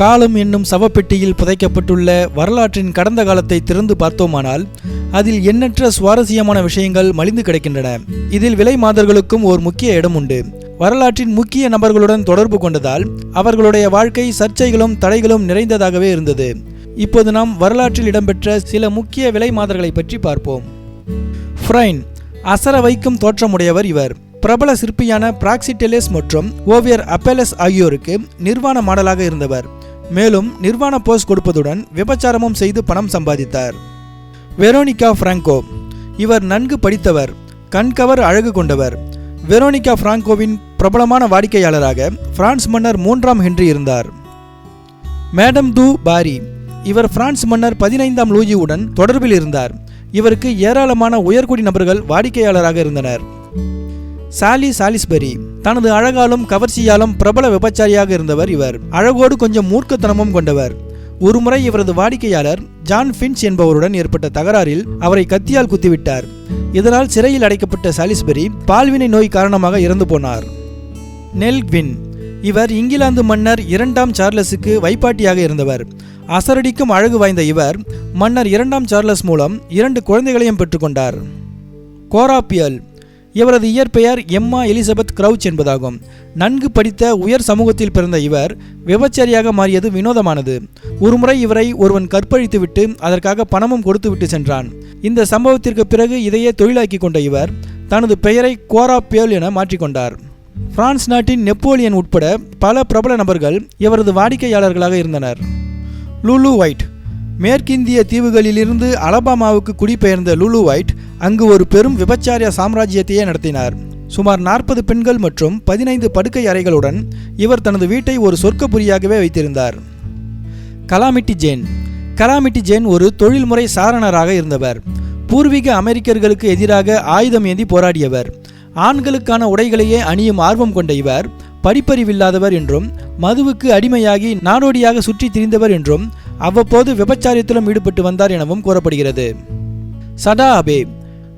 காலம் என்னும் சவப்பெட்டியில் புதைக்கப்பட்டுள்ள வரலாற்றின் கடந்த காலத்தை திறந்து பார்த்தோமானால் அதில் எண்ணற்ற சுவாரஸ்யமான விஷயங்கள் மலிந்து கிடக்கின்றன. இதில் விலை மாதர்களுக்கும் ஓர் முக்கிய இடம் உண்டு வரலாற்றின் முக்கிய நபர்களுடன் தொடர்பு கொண்டதால் அவர்களுடைய வாழ்க்கை சர்ச்சைகளும் தடைகளும் நிறைந்ததாகவே இருந்தது. இப்போது நாம் வரலாற்றில் இடம்பெற்ற சில முக்கிய விலை மாதர்களை பற்றி பார்ப்போம். ஃப்ரைன் அசர வைக்கும் தோற்றமுடையவர் இவர். பிரபல சிற்பியான பிராக்சிடெலிஸ் மற்றும் ஓவியர் அப்பேலஸ் ஆகியோருக்கு நிர்வாண மாடலாக இருந்தவர். மேலும் நிர்வாண போஸ் கொடுப்பதுடன் விபச்சாரமும் செய்து பணம் சம்பாதித்தார். வெரோனிகா பிராங்கோ இவர் நன்கு படித்தவர் கண்கவர் அழகு கொண்டவர். வெரோனிகா பிராங்கோவின் பிரபலமான வாடிக்கையாளராக பிரான்ஸ் மன்னர் மூன்றாம் ஹென்றி இருந்தார். மேடம் து பாரி இவர் பிரான்ஸ் மன்னர் பதினைந்தாம் லூயியுடன் தொடர்பில் இருந்தார். இவருக்கு ஏராளமான உயர்குடி நபர்கள் வாடிக்கையாளராக இருந்தனர். சாலி சாலிஸ்பெரி தனது அழகாலும் கவர்ச்சியாலும் பிரபல விபச்சாரியாக இருந்தவர் இவர். அழகோடு கொஞ்சம் மூர்க்கத்தனமும் கொண்டவர். ஒருமுறை இவரது வாடிக்கையாளர் ஜான் ஃபின்ச் என்பவருடன் ஏற்பட்ட தகராறில் அவரை கத்தியால் குத்திவிட்டார். இதனால் சிறையில் அடைக்கப்பட்ட சாலிஸ்பெரி பால்வினை நோய் காரணமாக இறந்து போனார். நெல்க்வின் இவர் இங்கிலாந்து மன்னர் இரண்டாம் சார்லஸுக்கு வைப்பாட்டியாக இருந்தவர். அசரடிக்கும் அழகு வாய்ந்த இவர் மன்னர் இரண்டாம் சார்லஸ் மூலம் இரண்டு குழந்தைகளையும் பெற்றுக்கொண்டார். கோராப்பியல். இவரது இயற்பெயர் எம்மா எலிசபெத் கிரவுச் என்பதாகும். நன்கு படித்த உயர் சமூகத்தில் பிறந்த இவர் விபச்சாரியாக மாறியது வினோதமானது. ஒருமுறை இவரை ஒருவன் கற்பழித்துவிட்டு அதற்காக பணமும் கொடுத்துவிட்டு சென்றான். இந்த சம்பவத்திற்கு பிறகு இதையே தொழிலாக்கி கொண்ட இவர் தனது பெயரை கோராப்பியல் என மாற்றிக்கொண்டார் பிரான்ஸ் நாட்டின் நெப்போலியன் உட்பட பல பிரபல நபர்கள் இவரது வாடிக்கையாளர்களாக இருந்தனர். லூலு ஒயிட் மேற்கிந்திய தீவுகளிலிருந்து அலபாமாவுக்கு குடிபெயர்ந்த லூலு ஒயிட் அங்கு ஒரு பெரும் விபச்சாரிய சாம்ராஜ்யத்தையே நடத்தினார். சுமார் நாற்பது பெண்கள் மற்றும் பதினைந்து படுக்கை அறைகளுடன் இவர் தனது வீட்டை ஒரு சொர்க்கபுரியாகவே வைத்திருந்தார். Calamity Jane. கலாமிட்டி ஜேன் ஒரு தொழில்முறை சாரணராக இருந்தவர். பூர்வீக அமெரிக்கர்களுக்கு எதிராக ஆயுதம் ஏந்தி போராடியவர். ஆண்களுக்கான உடைகளையே அணியும் ஆர்வம் கொண்ட இவர் படிப்பறிவில்லாதவர் என்றும் மதுவுக்கு அடிமையாகி நாடோடியாக சுற்றி திரிந்தவர் என்றும் அவ்வப்போது விபச்சாரத்திலும் ஈடுபட்டு வந்தார் எனவும் கூறப்படுகிறது. சடா அபே.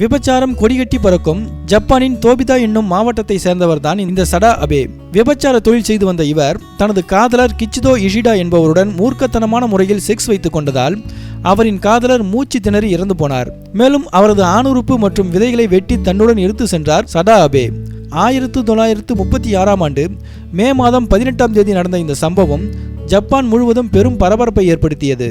விபச்சாரம் கொடிகட்டி பறக்கும். ஜப்பானின் தோபிதா என்னும் மாவட்டத்தை சேர்ந்தவர்தான் இந்த சடா அபே. விபச்சார தொழில் செய்து வந்த இவர் தனது காதலர் கிச்சிதோ இஷிடா என்பவருடன் மூர்க்கத்தனமான முறையில் செக்ஸ் வைத்துக் கொண்டதால் அவரின் காதலர் மூச்சு திணறி இறந்து போனார். மேலும் அவரது ஆணுறுப்பு மற்றும் விதைகளை வெட்டி தன்னுடன் எடுத்து சென்றார் சடா அபே. ஆயிரத்து தொள்ளாயிரத்து முப்பத்தி ஆறாம் ஆண்டு மே மாதம் பதினெட்டாம் தேதி நடந்த இந்த சம்பவம் ஜப்பான் முழுவதும் பெரும் பரபரப்பை ஏற்படுத்தியது.